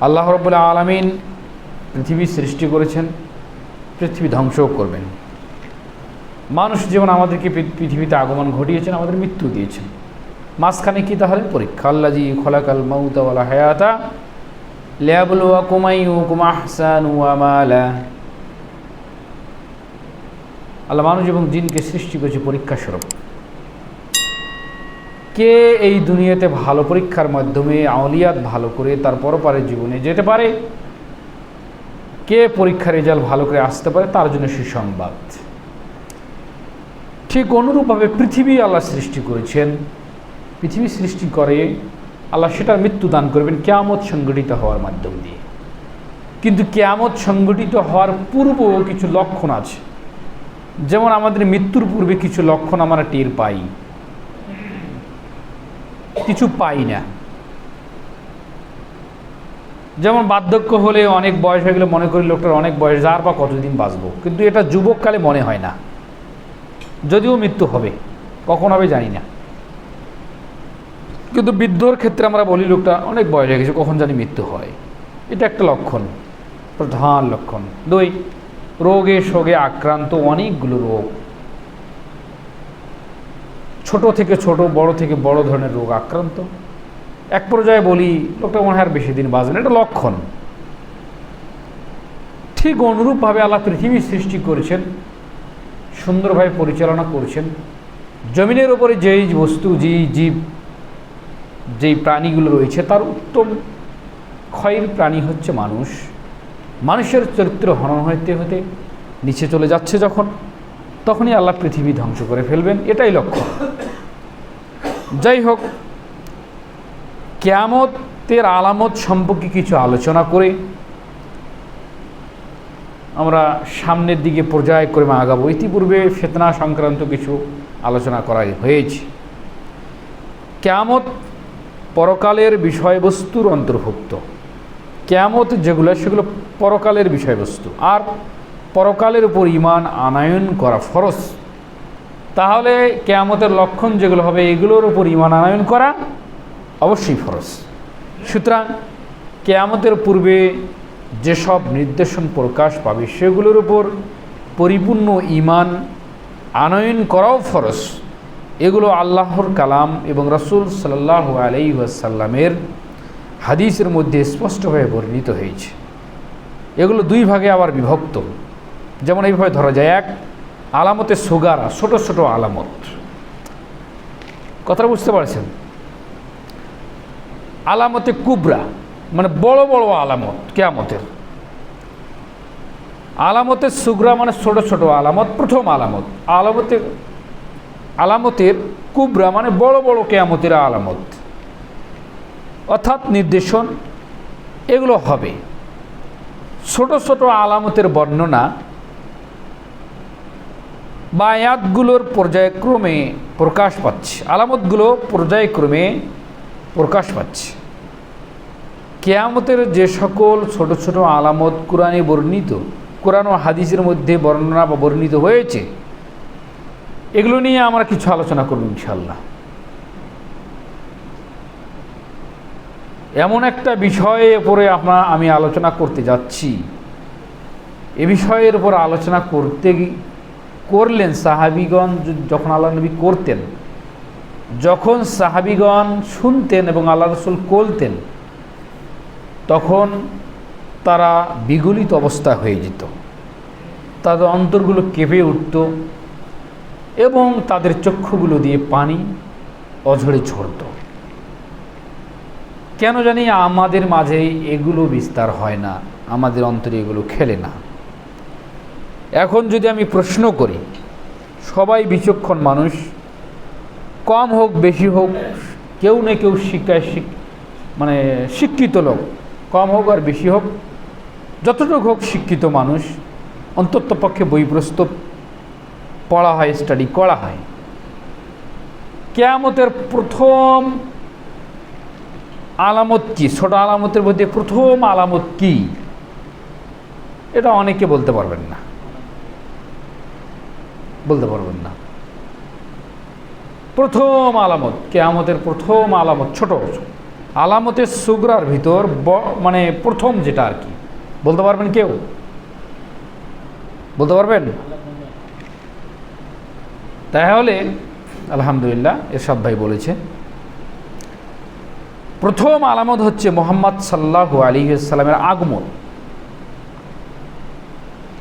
আল্লাহ রবুল্লা আলমিন পৃথিবী সৃষ্টি করেছেন, পৃথিবী ধ্বংসও করবেন। মানুষ যেমন আমাদেরকে পৃথিবীতে আগমন ঘটিয়েছেন, আমাদের মৃত্যু দিয়েছেন। মাঝখানে কি তাহলে? পরীক্ষা। আল্লাজি খলাকাল মাউতাওয়ালা হায়াতা লেয়াবুলুয়া কুমাই হুকুম আহসান ওয়ামালা আল্লাহ মানুষ এবং জিনকে সৃষ্টি করেছে পরীক্ষা স্বরূপ কে এই দুনিয়াতে ভালো পরীক্ষার মাধ্যমে আউলিয়াত ভালো করে তার পরপারের জীবনে যেতে পারে? কে পরীক্ষার রেজাল্ট ভালো করে আসতে পারে? তার জন্য সুসংবাদ। ঠিক অনুরূপভাবে পৃথিবী আল্লাহ সৃষ্টি করেছেন। পৃথিবী সৃষ্টি করে, আল্লাহ সেটার মৃত্যু দান করবেন কেয়ামত সংগঠিত হওয়ার মাধ্যম দিয়ে। কিন্তু কেয়ামত সংগঠিত হওয়ার পূর্বেও কিছু লক্ষণ আছে। যেমন আমাদের মৃত্যুর পূর্বে কিছু লক্ষণ আমরা টের পাই। কিছু পাই না। যেমন বার্ধক্য হলে অনেক বয়স হয়ে গেলে মনে করি লোকটার অনেক বয়স, যার বা কতদিন বাঁচবো। কিন্তু এটা যুবককালে মনে হয় না। যদিও মৃত্যু হবে, কখন হবে জানি না। কিন্তু বৃদ্ধর ক্ষেত্রে আমরা বলি লোকটা অনেক বয়স হয়ে গেছে, কখন জানি মৃত্যু হয়। এটা একটা লক্ষণ, প্রধান লক্ষণ। দুই, রোগে শোগে আক্রান্ত অনেকগুলো রোগ। ছোট থেকে ছোট, বড় থেকে বড় ধরনের রোগ আক্রান্ত। এক পর্যায়ে বলি, লোকটা মনে হয় আর বেশি দিন বাঁচবে না। এটা লক্ষণ। ঠিক অনুরূপভাবে আল্লাহ পৃথিবী সৃষ্টি করেছেন, সুন্দরভাবে পরিচালনা করছেন। জমিনের ওপরে যেই বস্তু, যেই জীব, যেই প্রাণীগুলো রয়েছে, তার উত্তম ক্ষয়ের প্রাণী হচ্ছে মানুষ। মানুষের চরিত্র হনন হইতে হতে নিচে চলে যাচ্ছে যখন। তখনই আল্লাহ পৃথিবী ধ্বংস করে ফেলবেন, এটাই লক্ষ্য। যাই হোক, কেয়ামতের আলামত সম্পর্কে কিছু আলোচনা করে আমরা সামনের দিকে পর্যায়ক্রমে আগাবো। ইতিপূর্বে ফেতনা সংক্রান্ত কিছু আলোচনা করা হয়েছে। কেয়ামত পরকালের বিষয়বস্তুর অন্তর্ভুক্ত। কেয়ামত যেগুলো, সেগুলো পরকালের বিষয়বস্তু। আর পরকালের উপর ইমান আনায়ন করা ফরজ। তাহলে কেয়ামতের লক্ষণ যেগুলো হবে, এগুলোর উপর ইমান আনায়ন করা অবশ্যই ফরজ। সুতরাং কেয়ামতের পূর্বে যেসব নির্দেশন প্রকাশ পাবে, সেগুলোর উপর পরিপূর্ণ ইমান আনয়ন করাও ফরজ। এগুলো আল্লাহর কালাম এবং রসুল সাল্লাহ আলাই ওয়াসাল্লামের হাদিসের মধ্যে স্পষ্টভাবে বর্ণিত হয়েছে। এগুলো দুই ভাগে আবার বিভক্ত। যেমন এইভাবে ধরা যায়, এক আলামতে সুগারা, ছোট ছোট আলামত। কথাটা বুঝতে পারছেন? আলামতে কুবরা মানে বড় বড় আলামত, কেয়ামতের। আলামতে সুগরা মানে ছোট ছোট আলামত, প্রথম আলামত। আলামতের আলামতের কুবরা মানে বড় বড় কেয়ামতের আলামত। অর্থাৎ নির্দেশন এগুলো হবে। ছোট ছোট আলামতের বর্ণনা বা আয়াতগুলোর পর্যায়ক্রমে প্রকাশ পাচ্ছে। আলামতগুলো পর্যায়ক্রমে প্রকাশ পাচ্ছে। কেয়ামতের যে সকল ছোট ছোট আলামত কোরআনে বর্ণিত, কোরআন ও হাদিসের মধ্যে বর্ণনা বা বর্ণিত হয়েছে, এগুলো নিয়ে আমরা কিছু আলোচনা করব ইনশাল্লাহ এমন একটা বিষয়ের উপরে আপনার আমি আলোচনা করতে যাচ্ছি। এ বিষয়ের উপর আলোচনা করতে করলেন সাহাবিগণ যখন আল্লাহ নবী করতেন। যখন সাহাবিগণ শুনতেন এবং আল্লাহ রসুল করতেন, তখন তারা বিগলিত অবস্থা হয়ে যেত। তাদের অন্তরগুলো কেঁপে উঠত এবং তাদের চক্ষুগুলো দিয়ে পানি অঝরে ঝরত। কেন জানি আমাদের মাঝে এগুলো বিস্তার হয় না, আমাদের অন্তরে এগুলো খেলে না। এখন যদি আমি প্রশ্ন করি, সবাই বিচক্ষণ মানুষ, কম হোক, বেশি হোক, কেউ না কেউ শিক্ষায় শিক মানে শিক্ষিত লোক, কম হোক আর বেশি হোক, যতটুকু হোক শিক্ষিত মানুষ, অন্তত পক্ষে বই প্রস্তুত পড়া হয় স্টাডি করা হয়। কেয়ামতের প্রথম আলামত কি? ছোট আলামতের মধ্যে প্রথম আলামত কি? এটা অনেকে বলতে পারবেন না। বলতে পারবেন না। প্রথম আলামত, কেয়ামতের প্রথম আলামত, ছোট আলামতের সুগরার ভিতর মানে প্রথম যেটা আর কি, বলতে পারবেন কেউ? বলতে পারবেন? তাহলে, আলহামদুলিল্লাহ, এরশাদ ভাই বলেছে, প্রথম আলামত হচ্ছে মোহাম্মদ সাল্লাহ আলী সাল্লামের আগমন।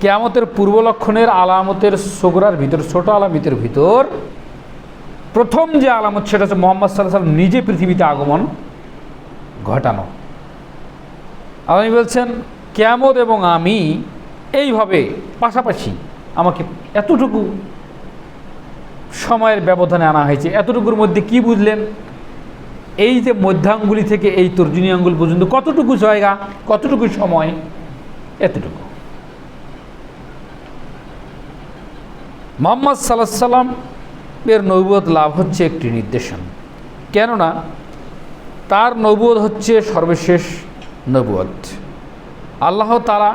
কেয়ামতের পূর্ব লক্ষণের আলামতের সোগরার ভিতর, ছোট আলামতের ভিতর, প্রথম যে আলামত সেটা হচ্ছে মোহাম্মদ সাল্লাহ সাল্লাম নিজে পৃথিবীতে আগমন ঘটানো। আপনি বলছেন, কেয়ামত এবং আমি এইভাবে পাশাপাশি আমাকে এতটুকু সময়ের ব্যবধানে আনা হয়েছে, এতটুকুর মধ্যে কি বুঝলেন? এই যে মধ্যাঙ্গুলি থেকে এই তর্জনী আঙ্গুল পর্যন্ত কতটুকু জায়গা, কতটুকু সময়, এতটুকু। মোহাম্মদ সাল্লাহ সাল্লাম এর নৈবত লাভ হচ্ছে একটি নির্দেশন। কেননা তার নবুয়ত হচ্ছে সর্বশেষ নবুয়ত আল্লাহ তারা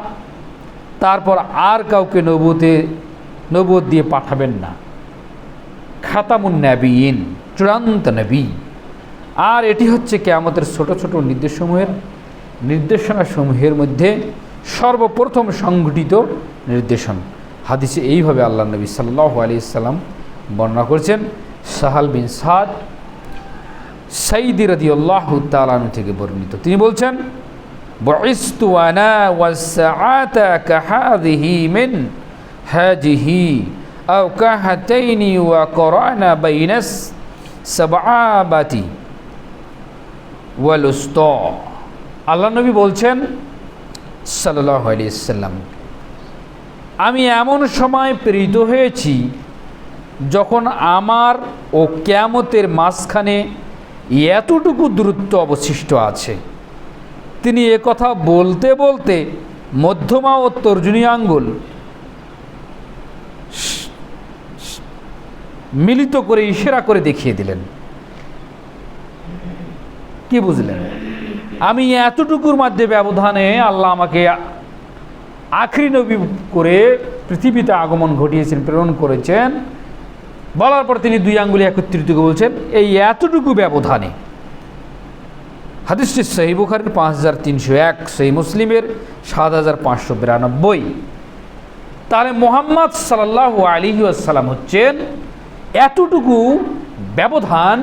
তারপর আর কাউকে নবুতে নবুয়ত দিয়ে পাঠাবেন না। খাতামুন নাবিয়িন, চূড়ান্ত নবী। আর এটি হচ্ছে কেয়ামতের ছোট ছোট নির্দেশসমূহের, নির্দেশনাসমূহের মধ্যে সর্বপ্রথম সংগঠিত নির্দেশন। হাদিসে এইভাবে আল্লাহ নবী সাল্লাহ আলি ইসাল্লাম বর্ণনা করছেন, সাহাল বিন সাদ সঈদি রদি আল্লাহ তালানু থেকে বর্ণিত। তিনি বলছেন বয়স্তুয়ানা ওয়াসাআতা কাহাদিহি মিন হাজিহি আও কাহাতাইনি ওয়া করানা বাইনাস সাবাবাতি ওয়ালুস্ত আল্লাহ নবী বলছেন সাল্লাহ আলিসাল্লাম আমি এমন সময় প্রেরিত হয়েছি যখন আমার ও ক্যামতের মাঝখানে এতটুকু দূরত্ব অবশিষ্ট আছে। তিনি কথা বলতে বলতে মধ্যমা ও তর্জনী আঙ্গুল মিলিত করে ইশারা করে দেখিয়ে দিলেন। কি বুঝলেন? আমি এতটুকুর মধ্যে ব্যবধানে আল্লাহ আমাকে আখরি নবী করে পৃথিবীতে আগমন ঘটিয়েছেন, প্রেরণ করেছেন। বলার পর তিনি দুই আঙ্গুলি একত্রিত বলছেন, এই এতটুকু ব্যবধানে। হাদিসটি সহি বুখারের পাঁচ হাজার তিনশো এক, সহি মুসলিমের সাত হাজার পাঁচশো বিরানব্বই। তাহলে মোহাম্মদ সাল্লাহ আলী আসসালাম হচ্ছেন এতটুকু ব্যবধান,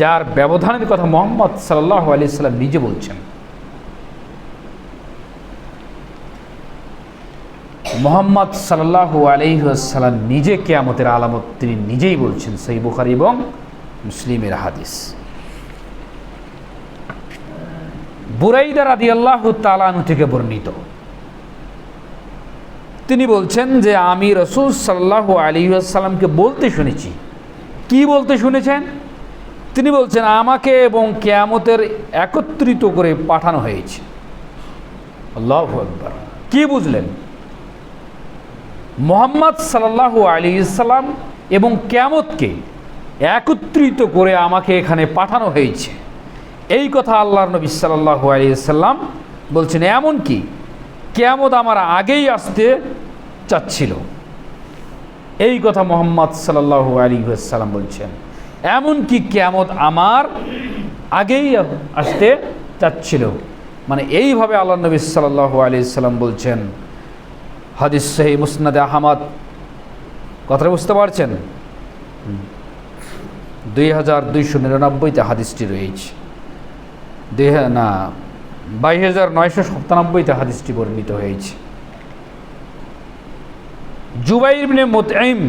যার ব্যবধানের কথা মোহাম্মদ সাল্লাহ আলি সাল্লাম নিজে বলছেন। মোহাম্মদ সাল্লাহ আলহিহাসাল্লাম নিজে কেয়ামতের আলামত তিনি নিজেই বলছেন সেই বুখারি এবং মুসলিমের হাদিস। বুরাইদা রাদি আল্লাহ তালানু থেকে বর্ণিত। তিনি বলছেন যে আমি রসুল সাল্লাহ আলী আসসালামকে বলতে শুনেছি। কি বলতে শুনেছেন? তিনি বলছেন, আমাকে এবং কেয়ামতের একত্রিত করে পাঠানো হয়েছে। আল্লাহ আকবর। কি বুঝলেন? মোহাম্মদ সাল্লাহ আলী ইসাল্লাম এবং কেয়ামতকে একত্রিত করে আমাকে এখানে পাঠানো হয়েছে। এই কথা আল্লাহর নবী সাল্লাহ আলী সাল্লাম বলছেন এমন কি কেয়ামত আমার আগেই আসতে চাচ্ছিল। এই কথা মোহাম্মদ সাল্লাহ আলী সাল্লাম বলছেন এমন কি কেয়ামত আমার আগেই আসতে চাচ্ছিল। মানে এইভাবে আল্লাহ নবী সাল্লাহ আলী সাল্লাম বলছেন হাদিস সাহি মুসনাদে আহমদ। কথাটা বুঝতে পারছেন? দুই হাজার দুইশো নিরানব্বইতে হাদিসটি রয়েছে। না, বাইশ হাজার নয়শো সপ্তানব্বইতে হাদিসটি বর্ণিত হয়েছে। জুবাইরবিনে মোতাইম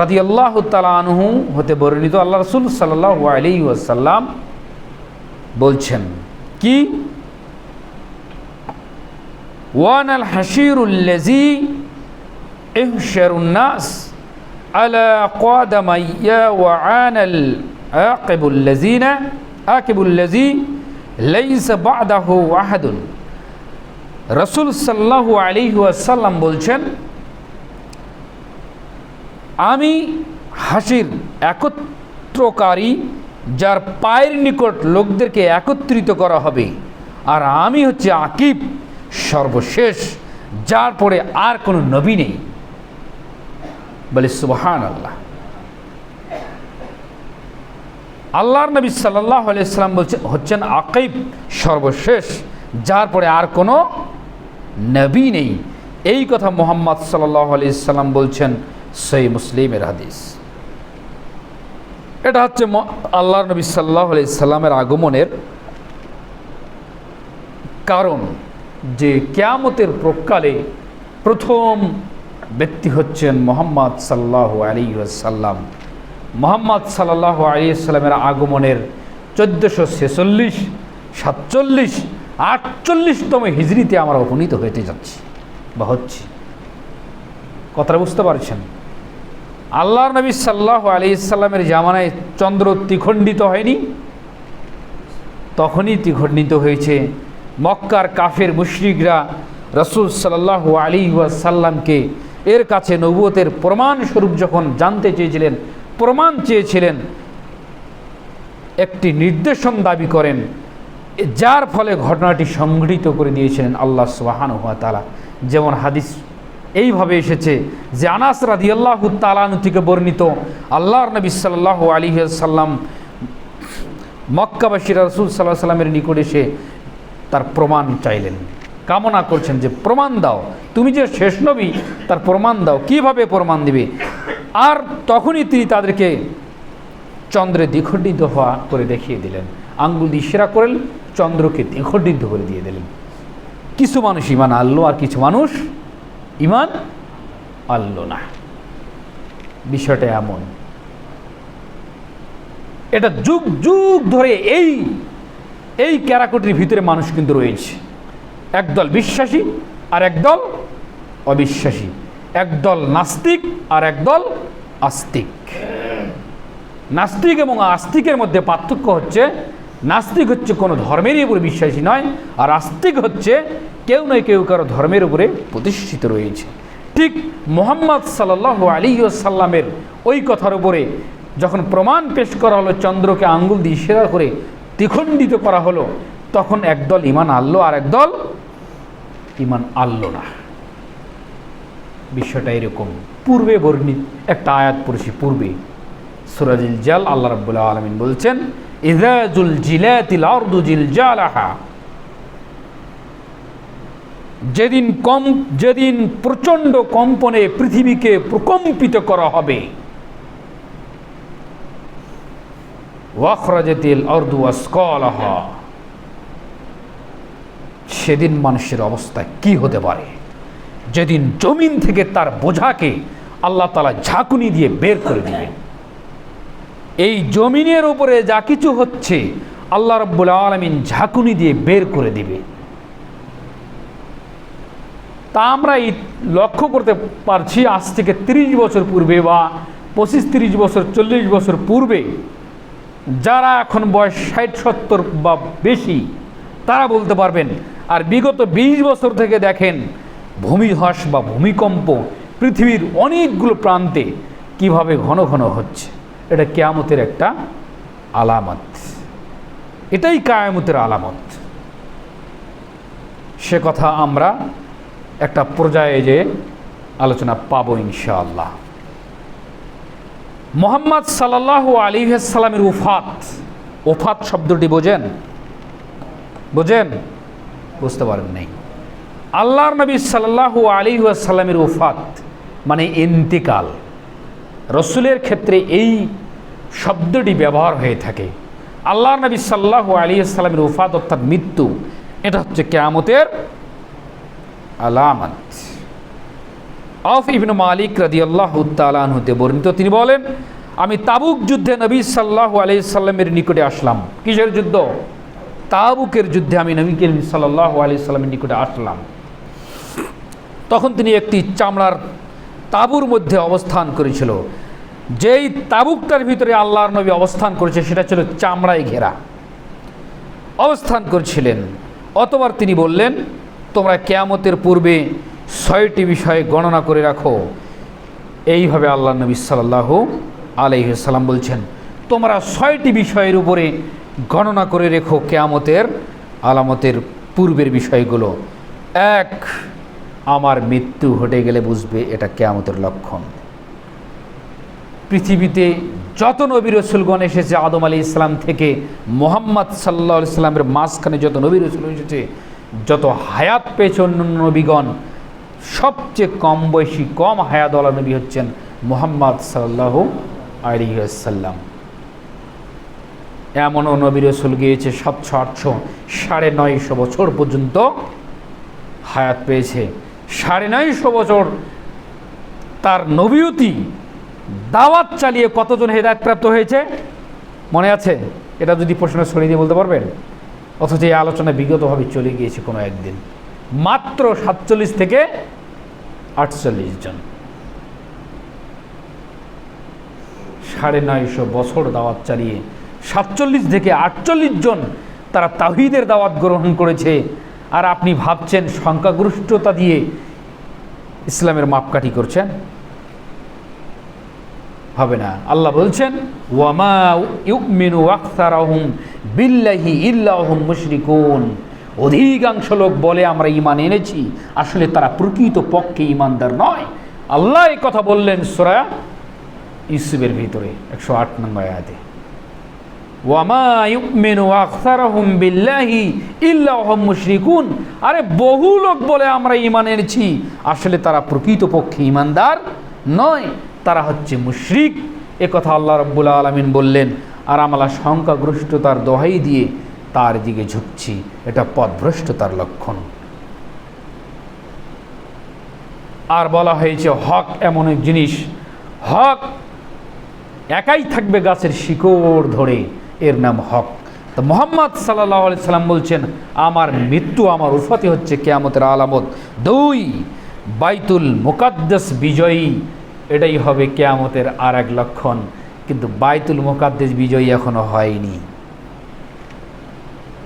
রাদি আল্লাহ আনহু হতে বর্ণিত আল্লাহ রসুল সাল্লাহ আলী ওয়াসাল্লাম বলছেন, কি? ওয়ান আল হাসিরুল্লেজি ইহশেরুন্নাস আলা কোয়াদামাইয়া ওয়ান আল আকিবুল্লেজিনা আকিবুল্লেজি লেইস বাদাহু ওয়াহাদুল রসুল সাল্লাহ আলী ওয়াসাল্লাম বলছেন, আমি হাসির একত্রকারী যার পায়ের নিকট লোকদেরকে একত্রিত করা হবে, আর আমি হচ্ছে আকিব। সর্বশেষ, যার পরে আর কোনো নবী নেই। বলে সুবহান আল্লাহ আল্লাহর নবী সাল্লাহ আলাইসাল্লাম বলছে, হচ্ছেন আকিব, সর্বশেষ, যার পরে আর কোনো নবী নেই। এই কথা মোহাম্মদ সাল্লাহ আলাইসাল্লাম বলছেন সই মুসলিমের হাদিস। এটা হচ্ছে আল্লাহর নবী সাল্লাহ আলাইসাল্লামের আগমনের কারণ। যে কেয়ামতের প্রকালে প্রথম ব্যক্তি হচ্ছেন মোহাম্মদ সাল্লাহ আলী সাল্লাম মোহাম্মদ সাল্লাহ আলী সাল্লামের আগমনের চোদ্দোশো ছেচল্লিশ, সাতচল্লিশ, আটচল্লিশতম হিজড়িতে আমরা উপনীত হইতে যাচ্ছি বা হচ্ছি। কথাটা বুঝতে পারছেন? আল্লাহ নবী সাল্লাহ আলী ইসাল্লামের জামানায় চন্দ্র দ্বিখণ্ডিত হয়নি। তখনই দ্বিখণ্ডিত হয়েছে মক্কার কাফের মুশরিকরা রসুল সাল্লাহ আলী সাল্লামকে এর কাছে নবুয়তের প্রমাণস্বরূপ যখন জানতে চেয়েছিলেন, প্রমাণ চেয়েছিলেন, একটি নির্দেশন দাবি করেন, যার ফলে ঘটনাটি সংঘটিত করে দিয়েছিলেন আল্লাহ সুবাহান হুয়া তালা যেমন হাদিস এইভাবে এসেছে যে আনাস রাদি আল্লাহ তালানু থেকে বর্ণিত, আল্লাহর নবী সাল্লাহ আলী সাল্লাম মক্কাবাসী রসুল সাল্লাহ সাল্লামের নিকট এসে তার প্রমাণ চাইলেন। কামনা করছেন যে, প্রমাণ দাও। তুমি যে শেষ নবী, তার প্রমাণ দাও। কীভাবে প্রমাণ দিবে? আর তখনই তিনি তাদেরকে চন্দ্রে দ্বিখণ্ডিত হওয়া করে দেখিয়ে দিলেন। আঙ্গুল দিয়ে ইশারা করেন চন্দ্রকে দ্বিখণ্ডিত করে দিয়ে দিলেন। কিছু মানুষ ইমান আনলো, আর কিছু মানুষ ইমান আনলো না। বিষয়টা এমন। এটা যুগ যুগ ধরে এই এই ক্যারাকটির ভিতরে মানুষ কিন্তু রয়েছে। একদল বিশ্বাসী আর একদল অবিশ্বাসী। একদল নাস্তিক আর একদল আস্তিক। নাস্তিক এবং আস্তিকের মধ্যে পার্থক্য হচ্ছে, নাস্তিক হচ্ছে কোনো ধর্মেরই উপরে বিশ্বাসী নয়, আর আস্তিক হচ্ছে কেউ নয় কেউ কারও ধর্মের উপরে প্রতিষ্ঠিত রয়েছে। ঠিক মোহাম্মদ সাল্লাহ আলী সাল্লামের ওই কথার উপরে যখন প্রমাণ পেশ করা হলো, চন্দ্রকে আঙ্গুল দিয়ে ইশারা করে দ্বিখণ্ডিত করা হলো, তখন একদল ইমান আনলো আর একদল ইমান আনলো না। বিষয়টা এরকম। পূর্বে বর্ণিত একটা আয়াত পড়েছি পূর্বে। সুরাজিল জাল আল্লাহ রাব্বুল্লাহ আলমিন বলছেন ইজাজুল জিলাতিল আরদু যেদিন কম যেদিন প্রচণ্ড কম্পনে পৃথিবীকে প্রকম্পিত করা হবে ওয়াখরাজাতিল আরদু আসকালাহা। সেদিন মানুষের অবস্থা কি হতে পারে? যেদিন জমিন থেকে তার বোঝাকে আল্লাহ তালা ঝাঁকুনি দিয়ে বের করে দিবেন। এই জমিনের উপরে যা কিছু হচ্ছে, আল্লাহ রব্বুল আলমিন ঝাঁকুনি দিয়ে বের করে দিবে। তা আমরা এই লক্ষ্য করতে পারছি আজ থেকে তিরিশ বছর পূর্বে বা পঁচিশ, তিরিশ বছর, চল্লিশ বছর পূর্বে যারা এখন বয়স ষাট, সত্তর বা বেশি, তারা বলতে পারবেন, আর বিগত ২০ বছর থেকে দেখেন, ভূমিধস বা ভূমিকম্প পৃথিবীর অনেকগুলো প্রান্তে কীভাবে ঘন ঘন হচ্ছে, এটা কেয়ামতের একটা আলামত। এটাই কায়ামতের আলামত। সে কথা আমরা একটা পর্যায়ে যে আলোচনা পাবো ইনশাআল্লাহ। মোহাম্মদ সাল্লাহ আলী সাল্লামের উফাত ওফাত শব্দটি বোঝেন? বোঝেন? বুঝতে পারেন নাই। আল্লাহর নবী সাল্লাহ আলী সাল্লামের উফাত মানে ইন্তিকাল। রসুলের ক্ষেত্রে এই শব্দটি ব্যবহার হয়ে থাকে। আল্লাহর নবী সাল্লাহ আলী সাল্লামের উফাত অর্থাৎ মৃত্যু, এটা হচ্ছে কেয়ামতের আলামত। অফ ইবনু মালিক রাদি আল্লাহ তালাহতে বর্ণিত, তিনি বলেন, আমি তাবুক যুদ্ধে নবী সাল্লাহ আলি সাল্লামের নিকটে আসলাম। কিসের যুদ্ধ? তাবুকের যুদ্ধে আমি নবী করিম সাল্লাহ আলি সাল্লামের নিকটে আসলাম। তখন তিনি একটি চামড়ার তাবুর মধ্যে অবস্থান করেছিল। যেই তাবুকটার ভিতরে আল্লাহর নবী অবস্থান করেছে, সেটা ছিল চামড়ায় ঘেরা। অবস্থান করছিলেন। অতবার তিনি বললেন, তোমরা কেয়ামতের পূর্বে ছয়টি বিষয়ে গণনা করে রাখো। এইভাবে আল্লাহ নবী সাল্লাহ আলহিসাল্লাম বলছেন, তোমরা ছয়টি বিষয়ের উপরে গণনা করে রেখো কেয়ামতের আলামতের পূর্বের বিষয়গুলো। এক, আমার মৃত্যু ঘটে গেলে বুঝবে এটা কেয়ামতের লক্ষণ। পৃথিবীতে যত নবী রসুলগণ এসেছে, আদম আলী ইসলাম থেকে মোহাম্মদ সাল্লা ইসলামের মাঝখানে যত নবী রসুল এসেছে, যত হায়াত পেয়েছে অন্য নবীগণ সবচেয়ে কম বয়সী, কম হায়াতওয়ালা নবী হচ্ছেন মোহাম্মদ সাল্লাহ আলিয়াল্লাম এমনও নবী রসুল গিয়েছে সাতশো, আটশো, সাড়ে নয়শো বছর পর্যন্ত হায়াত পেয়েছে। সাড়ে নয়শো বছর তার নবীয়তি দাওয়াত চালিয়ে কতজন হেদায়তপ্রাপ্ত হয়েছে? মনে আছে? এটা যদি প্রশ্ন সরিয়ে দিয়ে বলতে পারবেন? অথচ এই আলোচনা বিগতভাবে চলে গিয়েছে কোনো একদিন। মাত্র সাতচল্লিশ থেকে আটচল্লিশ জন। সাড়ে নয়শো বছর দাওয়াত চালিয়ে সাতচল্লিশ থেকে আটচল্লিশ জন তারা তাহিদের দাওয়াত গ্রহণ করেছে। আর আপনি ভাবছেন সংখ্যাগরিষ্ঠতা দিয়ে ইসলামের মাপকাঠি করছেন? হবে না। আল্লাহ বলছেন ওয়ামা ইউমিনু আখতারাহুম বিল্লাহি ইল্লাহুম মুশরিকুন। অধিকাংশ লোক বলে, আমরা ইমান এনেছি। আসলে তারা প্রকৃত পক্ষে ইমানদার নয়। আল্লাহ এই কথা বললেন সোরা ইসুবের ভিতরে, একশো আট নম্বর আয়াতে। আরে, বহু লোক বলে, আমরা ইমান এনেছি। আসলে তারা প্রকৃত পক্ষে ইমানদার নয়, তারা হচ্ছে মুশরিক। কথা আল্লাহ রব্বুল আলমিন বললেন, আর আমরা সংখ্যাগরিষ্ঠতার দোহাই দিয়ে তার দিকে ঝুঁকছি, এটা পথভ্রষ্টতার লক্ষণ। আর বলা হয়েছে, হক এমন এক জিনিস, হক একাই থাকবে গাছের শিকড় ধরে, এর নাম হক। তো মোহাম্মদ সাল্লাহ সাল্লাম বলছেন, আমার মৃত্যু, আমার উফাতি হচ্ছে কেয়ামতের আলামত। দুই, বাইতুল মুকাদ্দাস বিজয়ী, এটাই হবে কেয়ামতের আর এক লক্ষণ। কিন্তু বাইতুল মুকাদ্দেস বিজয়ী এখনও হয়নি।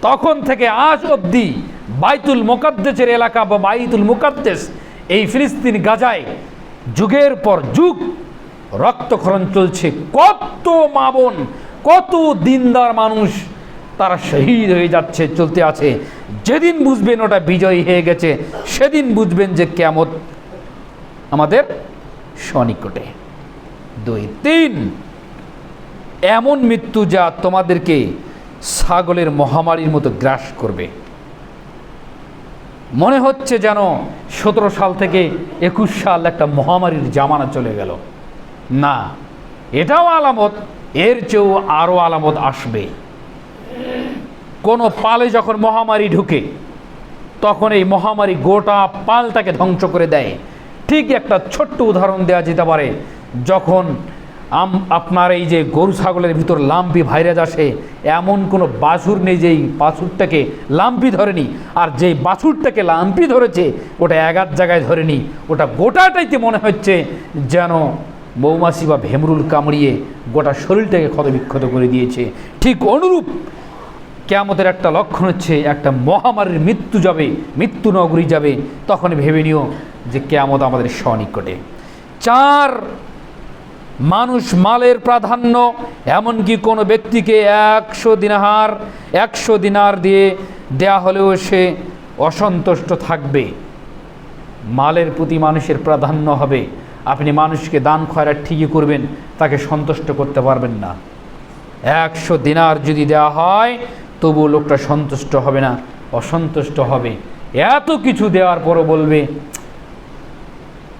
তখন থেকে আজ অবধি বাইতুল মোকাদ্দেসের এলাকা বা বাইতুল মুকাদ্দেস এই ফিলিস্তিন গাজায় যুগের পর যুগ রক্তক্ষরণ চলছে। কত মাবন কত দিনদার মানুষ তারা শহীদ হয়ে যাচ্ছে, চলতে আছে। যেদিন বুঝবেন ওটা বিজয়ী হয়ে গেছে, সেদিন বুঝবেন যে কেমত আমাদের সনিকটে দুই, তিন, এমন মৃত্যু যা তোমাদেরকে ছাগলের মহামারীর মতো গ্রাস করবে। মনে হচ্ছে যেন সতেরো সাল থেকে একুশ সাল একটা মহামারীর জামানা চলে গেল। না, এটাও আলামত, এর চেয়েও আরও আলামত আসবে। কোনো পালে যখন মহামারী ঢুকে, তখন এই মহামারী গোটা পালটাকে ধ্বংস করে দেয়। ঠিক একটা ছোট্ট উদাহরণ দেওয়া যেতে পারে, যখন আম আপনার এই যে গরু ছাগলের ভিতর লাম্পি ভাইরাস আসে, এমন কোনো বাছুর নেই যেই বাছুরটাকে লাম্পি ধরেনি। আর যেই বাছুরটাকে লাম্পি ধরেছে, ওটা এগার জায়গায় ধরেনি। ওটা গোটাটাইতে মনে হচ্ছে যেন মৌমাছি বা ভেমরুল কামড়িয়ে গোটা শরীরটাকে ক্ষতবিক্ষত করে দিয়েছে। ঠিক অনুরূপ কেয়ামতের একটা লক্ষণ হচ্ছে, একটা মহামারীর মৃত্যু যাবে, মৃত্যু নগরী যাবে, তখন ভেবে নিও যে কেয়ামত আমাদের স্বনিকটে। চার মানুষ মালের প্রাধান্য, এমনকি কোনো ব্যক্তিকে একশো দিনাহার, একশো দিনার দিয়ে দেয়া হলেও সে অসন্তুষ্ট থাকবে। মালের প্রতি মানুষের প্রাধান্য হবে। আপনি মানুষকে দান খয়রাত ঠিকই করবেন, তাকে সন্তুষ্ট করতে পারবেন না। একশো দিনার যদি দেওয়া হয়, তবু লোকটা সন্তুষ্ট হবে না, অসন্তুষ্ট হবে। এত কিছু দেওয়ার পরও বলবে,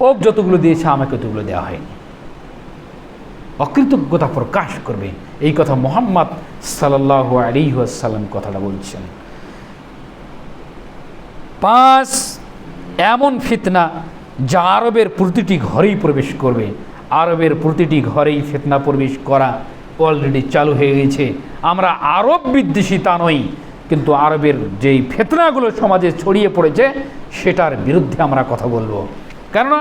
ও, যতগুলো দিয়েছে, আমাকে ততগুলো দেওয়া হয়নি। অকৃতজ্ঞতা প্রকাশ করবে। এই কথা মোহাম্মদ সাল্লাহ আলী সাল্লাম কথাটা বলছেন। পাঁচ এমন ফিতনা যা আরবের প্রতিটি ঘরেই প্রবেশ করবে। আরবের প্রতিটি ঘরেই ফিতনা প্রবেশ করা অলরেডি চালু হয়ে গেছে। আমরা আরব বিদ্বেষী তা নই, কিন্তু আরবের যেই ফেতনাগুলো সমাজে ছড়িয়ে পড়েছে, সেটার বিরুদ্ধে আমরা কথা বলব। কেননা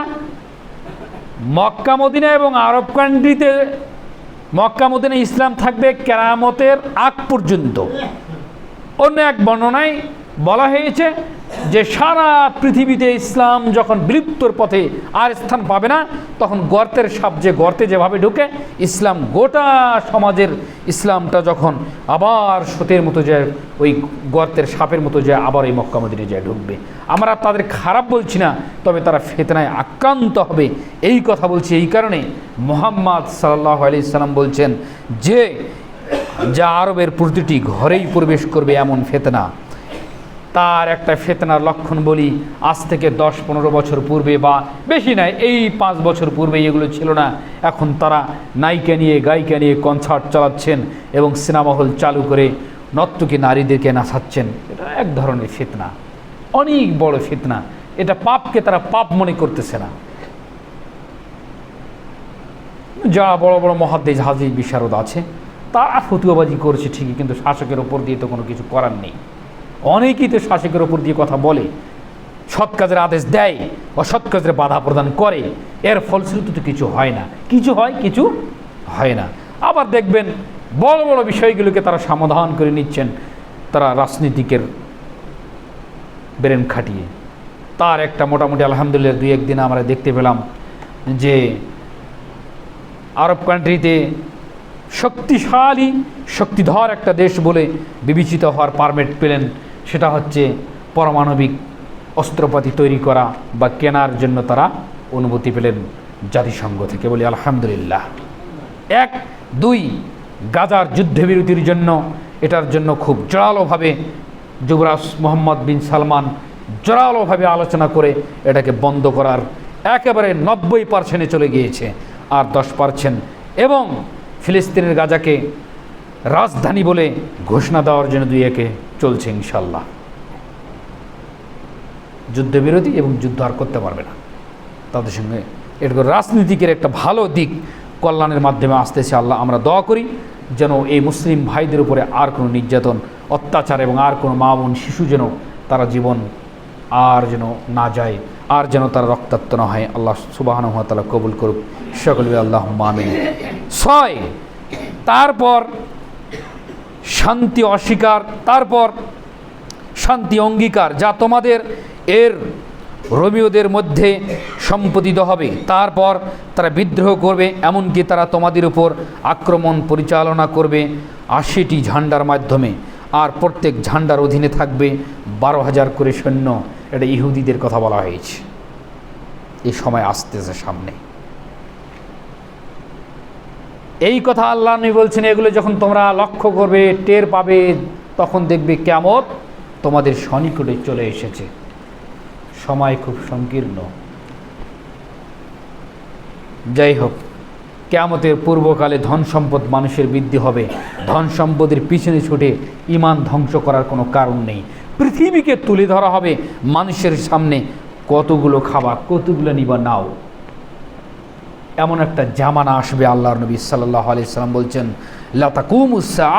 মক্কা, মদিনা এবং আরব কান্ট্রিতে মক্কা, মদিনা ইসলাম থাকবে কেরামতের আগ পর্যন্ত। অন্য এক বর্ণনায় বলা হয়েছে যে সারা পৃথিবীতে ইসলাম যখন বিলুপ্তর পথে আর স্থান পাবে না, তখন গর্তের সাপ যে গর্তে যেভাবে ঢুকে, ইসলাম গোটা সমাজের ইসলামটা যখন আবার সতের মতো যে ওই গর্তের সাপের মতো যে আবার এই মক্কামদিনে যায় ঢুকবে। আমরা তাদের খারাপ বলছি না, তবে তারা ফেতনায় আক্রান্ত হবে। এই কথা বলছি এই কারণে মোহাম্মদ সাল্লাহ আলি ইসলাম বলছেন যে, যা আরবের প্রতিটি ঘরেই প্রবেশ করবে এমন ফেতনা। তার একটা ফেতনার লক্ষণ বলি, আজ থেকে দশ পনেরো বছর পূর্বে বা বেশি নয়, এই পাঁচ বছর পূর্বে এগুলো ছিল না। এখন তারা নায়িকা নিয়ে, গায়িকা নিয়ে কনসার্ট চালাচ্ছেন এবং সিনেমা হল চালু করে নর্তকী নারীদেরকে নাচাচ্ছেন। এটা এক ধরনের ফেতনা, অনেক বড় ফেতনা। এটা পাপকে তারা পাপ মনে করতেছে না। যারা বড় বড় মহাদেশ হাজির বিশারদ আছে, তারা ফতুয়াবাজি করছে ঠিকই, কিন্তু শাসকের ওপর দিয়ে তো কোনো কিছু করার নেই। অনেকেই তো শাসকের ওপর দিয়ে কথা বলে, সৎ কাজের আদেশ দেয় অসৎ কাজের বাধা প্রদান করে। এর ফলশ্রুতি তো কিছু হয় না। কিছু হয় কিছু হয় না। আবার দেখবেন বড় বড় বিষয়গুলোকে তারা সমাধান করে নিচ্ছেন, তারা রাজনীতিকের ব্রেন খাটিয়ে। তার একটা মোটামুটি আলহামদুলিল্লাহ দুই, একদিন আমরা দেখতে পেলাম যে আরব কান্ট্রিতে শক্তিশালী, শক্তিধর একটা দেশ বলে বিবেচিত হওয়ার পারমিট পেলেন সেটা হচ্ছে পারমাণবিক অস্ত্রপাতি তৈরি করা বা কেনার জন্য তারা অনুমতি পেলেন জাতিসংঘ থেকে। বলি আলহামদুলিল্লাহ। এক, দুই, গাজার যুদ্ধবিরতির জন্য এটার জন্য খুব জোরালোভাবে যুবরাজ মোহাম্মদ বিন সালমান জোরালোভাবে আলোচনা করে এটাকে বন্ধ করার একেবারে নব্বই পার্সেন্টে চলে গিয়েছে, আর দশ পার্সেন্ট এবং ফিলিস্তিনের গাজাকে রাজধানী বলে ঘোষণা দেওয়ার জন্য দুই একে চলছে ইনশাল্লাহ যুদ্ধবিরোধী এবং যুদ্ধ আর করতে পারবে না। তাদের সঙ্গে এরকম রাজনীতিকের একটা ভালো দিক কল্যাণের মাধ্যমে আসতেছে আল্লাহ আমরা দোয়া করি, যেন এই মুসলিম ভাইদের উপরে আর কোনো নির্যাতন, অত্যাচার এবং আর কোনো মা বোন, শিশু যেন তারা জীবন আর যেন না যায়, আর যেন তারা রক্তাক্ত না হয়। আল্লাহ সুবাহান তালা কবুল করুক। সকল আল্লাহ মামিন ছয়, তারপর শান্তি অস্বীকার, তারপর শান্তি অঙ্গীকার, যা তোমাদের এর রোমিওদের মধ্যে সম্পতিত হবে। তারপর তারা বিদ্রোহ করবে, এমনকি তারা তোমাদের উপর আক্রমণ পরিচালনা করবে আশিটি ঝান্ডার মাধ্যমে। আর প্রত্যেক ঝান্ডার অধীনে থাকবে বারো হাজার করে সৈন্য। এটা ইহুদিদের কথা বলা হয়েছে। এই সময় আসতেছে সামনে। এই কথা আল্লাহ নবী বলছেন, এগুলো যখন তোমরা লক্ষ্য করবে, টের পাবে, তখন দেখবে কেমন তোমাদের সনিকটে চলে এসেছে। সময় খুব সংকীর্ণ। যাই হোক, কেয়ামতের পূর্বকালে ধন সম্পদ মানুষের বৃদ্ধি হবে। ধন সম্পদের পিছনে ছুটে ইমান ধ্বংস করার কোনো কারণ নেই। পৃথিবীকে তুলে ধরা হবে মানুষের সামনে, কতগুলো খাবার, কতগুলো নিবা নাও। এমন একটা জামানা আসবে আল্লাহর নবী সাল্লাহ আলি সাল্লাম বলছেন লতাকুমুসা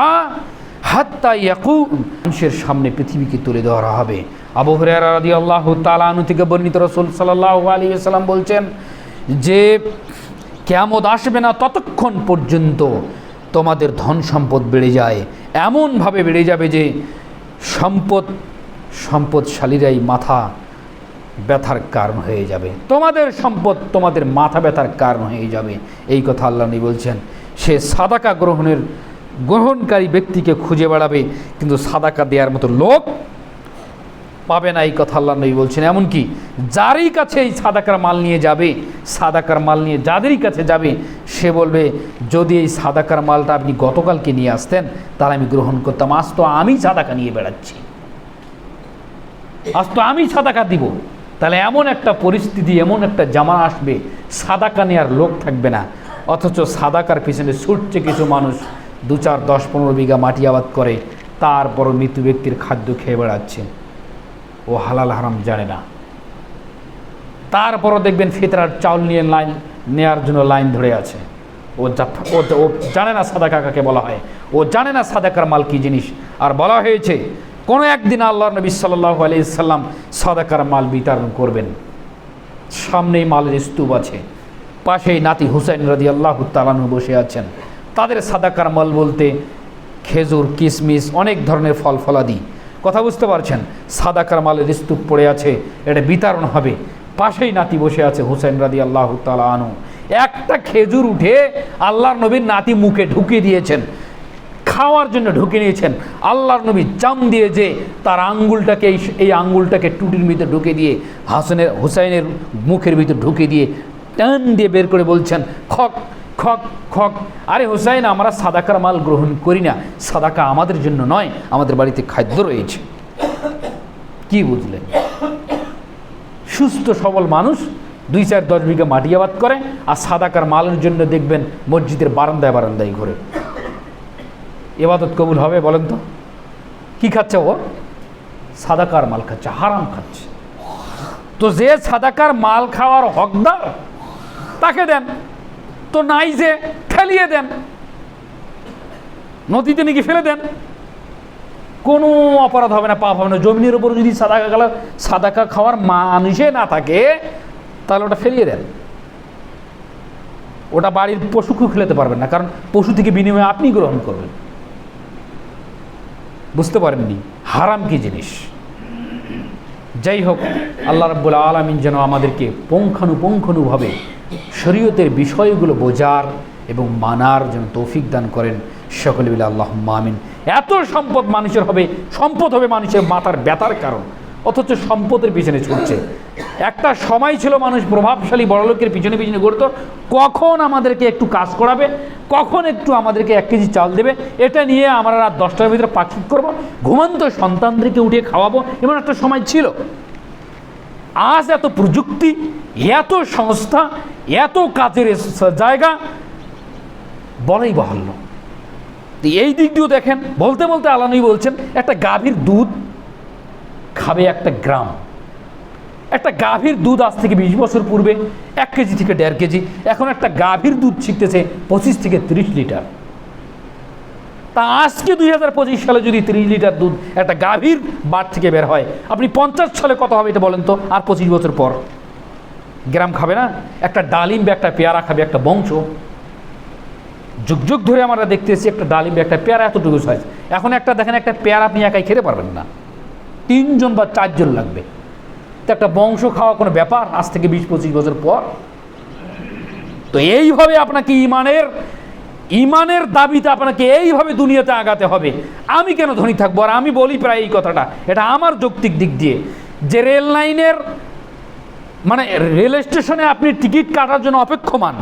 হাত্তা ইয়াকুম। মানুষের সামনে পৃথিবীকে তুলে ধরা হবে। আবু হুরায়রা রাদিয়াল্লাহু তাআলা আনহু থেকে বর্ণিত রাসূল সাল্লাল্লাহু আলাইহি ওয়াসাল্লাম বলছেন যে, কেয়ামত আসবে না ততক্ষণ পর্যন্ত তোমাদের ধন সম্পদ বেড়ে যায়। এমনভাবে বেড়ে যাবে যে সম্পদ, সম্পদশালীরাই মাথা ব্যথার কারণ হয়ে যাবে। তোমাদের সম্পদ তোমাদের মাথা ব্যথার কারণ হয়ে যাবে। এই কথা আল্লাহ নবী বলছেন, সে সাদাকা গ্রহণের গ্রহণকারী ব্যক্তিকে খুঁজে বেড়াবে, কিন্তু সাদাকা দেওয়ার মতো লোক পাবে না, এই কথা আল্লাহ নবী বলছেন। এমনকি যারই কাছে এই সাদাকার মাল নিয়ে যাবে, সাদাকার মাল নিয়ে যাদেরই কাছে যাবে, সে বলবে, যদি এই সাদাকার মালটা আপনি গতকালকে নিয়ে আসতেন, তাহলে আমি গ্রহণ করতাম। আজ তো আমি সাদাকা নিয়ে বেড়াচ্ছি। আজ তো আমি সাদাকা দিব। তাহলে এমন একটা পরিস্থিতি, এমন একটা জামা আসবে সাদা সাদাকা নেওয়ার লোক থাকবে না। অথচ সাদাকার পিছনে ছুটছে কিছু মানুষ, দু চার, দশ, পনেরো বিঘা মাটি আবাদ করে, তারপরও মৃত্যু ব্যক্তির খাদ্য খেয়ে বেড়াচ্ছে। ও হালাল হারাম জানে না। তারপরও দেখবেন ফিতরার চাউল নিয়ে লাইন, নেয়ার জন্য লাইন ধরে আছে। ও ও জানে না সাদা কাকাকে বলা হয়। ও জানে না সাদাকার মাল কী জিনিস। আর বলা হয়েছে কোনো একদিন আল্লাহ নবী সাল্লাহ আলি সাল্লাম সাদাকার মাল বিতরণ করবেন। সামনেই মালের স্তূপ আছে। পাশেই নাতি হুসাইন রাজি আল্লাহ তালানু বসে আছেন। তাদের সাদাকার মাল বলতে খেজুর কিশমিশ অনেক ধরনের ফল ফলাদি। কথা বুঝতে পারছেন? সাদাকার মালের স্তূপ পড়ে আছে, এটা বিতরণ হবে। পাশেই নাতি বসে আছে হুসাইন রাদি আল্লাহ তালা আনু একটা খেজুর উঠে আল্লাহর নবীর নাতি মুখে ঢুকিয়ে দিয়েছেন। খাওয়ার জন্য ঢুকে নিয়েছেন। আল্লাহর নবী চাম দিয়ে যে তার আঙ্গুলটাকে এই এই আঙ্গুলটাকে টুটির ভিতরে ঢুকে দিয়ে, হাসানের, হুসাইনের মুখের ভিতর ঢুকে দিয়ে টান দিয়ে বের করে বলছেন, খক খক খক। আরে হুসাইন, আমরা সাদাকার মাল গ্রহণ করি না। সাদাকা আমাদের জন্য নয়, আমাদের বাড়িতে খাদ্য রয়েছে। কি বুঝলেন? সুস্থ, সবল মানুষ দুই চার দশ বিঘা মাটি আবাদ করে, আর সাদাকার মালের জন্য দেখবেন মসজিদের বারান্দায় বারান্দায় ঘুরে। এবাদত কবুল হবে বলেন তো? কি খাচ্ছে ও? সাদাকার মাল খাচ্ছে, হারাম খাচ্ছে। তো যে সাদাকার মাল খাওয়ার হকদার, তাকে দেন। তো নাই যে ফেলিয়ে দেন। নদীতে নাকি ফেলে দেন। কোনো অপরাধ হবে না, পাপ হবে না। জমিনের উপর যদি সাদাকা গেলা, সাদাকা খাওয়ার মানুষে না থাকে, তাহলে ওটা ফেলিয়ে দেন। ওটা বাড়ির পশুকেও খেলাতে পারবেন না, কারণ পশু থেকে বিনিময়ে আপনি গ্রহণ করবেন। বুঝতে পারেননি। হারাম কি জিনিস? যাই হোক, আল্লাহ রাব্বুল আলমিন যেন আমাদেরকে পুঙ্খানুপুঙ্খানুভাবে শরীয়তের বিষয়গুলো বোঝার এবং মানার যেন তৌফিক দান করেন। সকলে মিলে আল্লাহ মামিন এত সম্পদ মানুষের হবে, সম্পদ হবে মানুষের মাথার ব্যথার কারণ, অথচ সম্পদের পিছনে ছুটছে। একটা সময় ছিল মানুষ প্রভাবশালী, বড়লোকের পিছনে পিছনে ঘুরত। কখন আমাদেরকে একটু কাজ করাবে? কখন একটু আমাদেরকে এক কেজি চাল দেবে? এটা নিয়ে আমরা রাত দশটার ভিতরে পাখিত করব, ঘুমন্ত সন্তানদেরকে উঠিয়ে খাওয়াবো। এমন একটা সময় ছিল। আজ এত প্রযুক্তি, এত সংস্থা, এত কাজের জায়গা, বলাই বাহুল্য। এই দিক দিয়েও দেখেন, বলতে বলতে আলানুই বলছেন, একটা গাভীর দুধ খাবে একটা গ্রাম। একটা গাভীর দুধ আজ থেকে বিশ বছর পূর্বে এক কেজি থেকে দেড় কেজি, এখন একটা গাভীর দুধ শিখতেছে পঁচিশ থেকে তিরিশ লিটার। তা আজকে দুই হাজার পঁচিশ সালে যদি তিরিশ লিটার দুধ একটা গাভীর বাট থেকে বের হয়, আপনি পঞ্চাশ সালে কত হবে এটা বলেন তো? আর পঁচিশ বছর পর। গ্রাম খাবে না? একটা ডালিম বা একটা পেয়ারা খাবে, একটা বংশ। যুগ যুগ ধরে আমরা দেখতে এসেছি একটা ডালিম বা একটা পেয়ারা এতটুকু সাইজ এখন একটা দেখেন, একটা পেয়ারা আপনি একাই খেতে পারবেন না। তিনজন বা চারজন লাগবে। তো একটা বংশ খাওয়া কোনো ব্যাপার? আজ থেকে বিশ পঁচিশ বছর পর। তো এইভাবে আপনাকে ইমানের ইমানের দাবিতে আপনাকে এইভাবে দুনিয়াতে আগাতে হবে। আমি কেন ধনী থাকব? আর আমি বলি প্রায় এই কথাটা। এটা আমার যৌক্তিক দিক দিয়ে। যে রেল লাইনের মানে রেল স্টেশনে আপনি টিকিট কাটার জন্য অপেক্ষমান।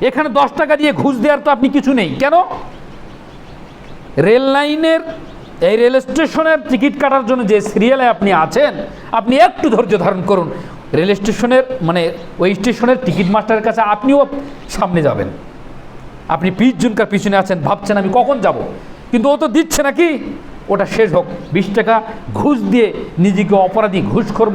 এখানে দশ টাকা দিয়ে ঘুষ দেওয়ার তো আপনি কিছু নেই। কেন? রেল লাইনের এই রেল স্টেশনের টিকিট কাটার জন্য যে সিরিয়ালে আপনি আছেন, আপনি একটু ধৈর্য ধারণ করুন। রেল স্টেশনের মানে ওই স্টেশনের টিকিট মাস্টারের কাছে আপনিও সামনে যাবেন। আপনি পিচ জনকার পিছনে আছেন, ভাবছেন আমি কখন যাব? কিন্তু ও তো দিচ্ছে নাকি? ওটা শেষ হোক। বিশ টাকা ঘুষ দিয়ে নিজেকে অপরাধী ঘুষখোর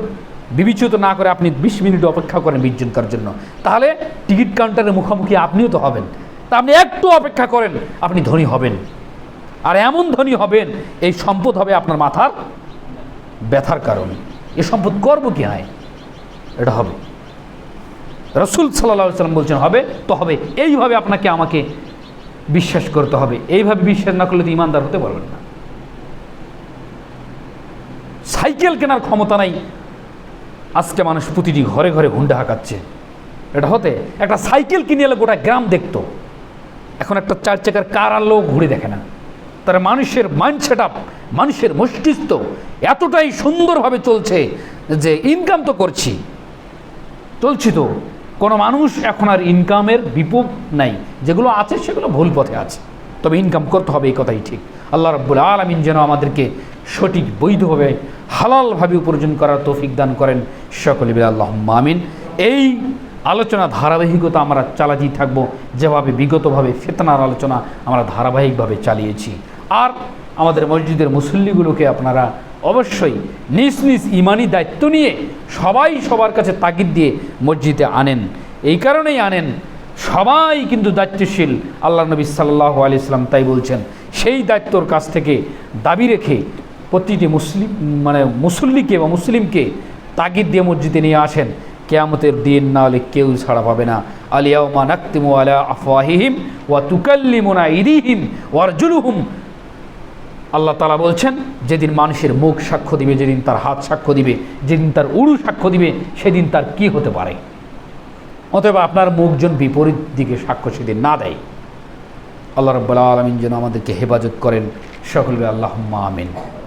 বিবেচিত না করে আপনি বিশ মিনিট অপেক্ষা করেন বিশ জনকার জন্য। তাহলে টিকিট কাউন্টারের মুখোমুখি আপনিও তো হবেন। তা আপনি একটু অপেক্ষা করেন, আপনি ধনী হবেন। আর এমন ধনী হবেন, এই সম্পদ হবে আপনার মাথার ব্যথার কারণে। এ সম্পদ করব কি হয়? এটা হবে। রসুল সাল্লাহ সাল্লাম বলছেন, হবে তো হবে। এইভাবে আপনাকে আমাকে বিশ্বাস করতে হবে। এইভাবে বিশ্বাস না করলে তো ইমানদার হতে পারবেন না। সাইকেল কেনার ক্ষমতা নাই। আজকে মানুষ প্রতিটি ঘরে ঘরে হুন্ডা হাঁকাচ্ছে। এটা হতে, একটা সাইকেল কিনে এলে গোটা গ্রাম দেখতো। এখন একটা চার চাকার কার আনলেও ঘুরে দেখে না। তারা মানুষের মাইন্ড সেট মানুষের মস্তিষ্ক এতটাই সুন্দরভাবে চলছে যে ইনকাম তো করছি। চলছি তো। কোনো মানুষ এখন আর ইনকামের বিপদ নাই। যেগুলো আছে সেগুলো ভুল পথে আছে। তবে ইনকাম করতে হবে, এই কথাই ঠিক। আল্লাহ রব্বুল আলমিন যেন আমাদেরকে সঠিক, বৈধভাবে, হালালভাবে উপার্জন করার তৌফিক দান করেন। সকলে আল্লাহ মামিন এই আলোচনা ধারাবাহিকতা আমরা চালাতেই থাকব। যেভাবে বিগতভাবে ফেতনার আলোচনা আমরা ধারাবাহিকভাবে চালিয়েছি। আর আমাদের মসজিদের মুসল্লিগুলোকে আপনারা অবশ্যই নিজ নিজ ইমানি দায়িত্ব নিয়ে সবাই সবার কাছে তাগিদ দিয়ে মসজিদে আনেন। এই কারণেই আনেন। সবাই কিন্তু দায়িত্বশীল। আল্লাহ নবী সাল্লাহ আলি ইসলাম তাই বলছেন, সেই দায়িত্বর কাছ থেকে দাবি রেখে প্রতিটি মুসলিম মানে মুসল্লিকে বা মুসলিমকে তাগিদ দিয়ে মসজিদে নিয়ে আসেন। কেয়ামতের দিন না হলে কেউ ছাড়া পাবে না। আলিয়াউমা নাক্তিমু আলা আফওয়াহিহিম ওয়া তুকাল্লিমুনা ইদিহিম ওয়ারজুলুহুম আল্লাহ তালা বলছেন, যেদিন মানুষের মুখ সাক্ষ্য দিবে, যেদিন তার হাত সাক্ষ্য দিবে, যেদিন তার উড়ু সাক্ষ্য দিবে, সেদিন তার কি হতে পারে? অতএব আপনার মুখজন বিপরীত দিকে সাক্ষ্য সেদিন না দেয়। আল্লাহ রব্বুল্লা আলমিন যেন আমাদেরকে হেফাজত করেন। সকলবে আল্লাহ আমিন।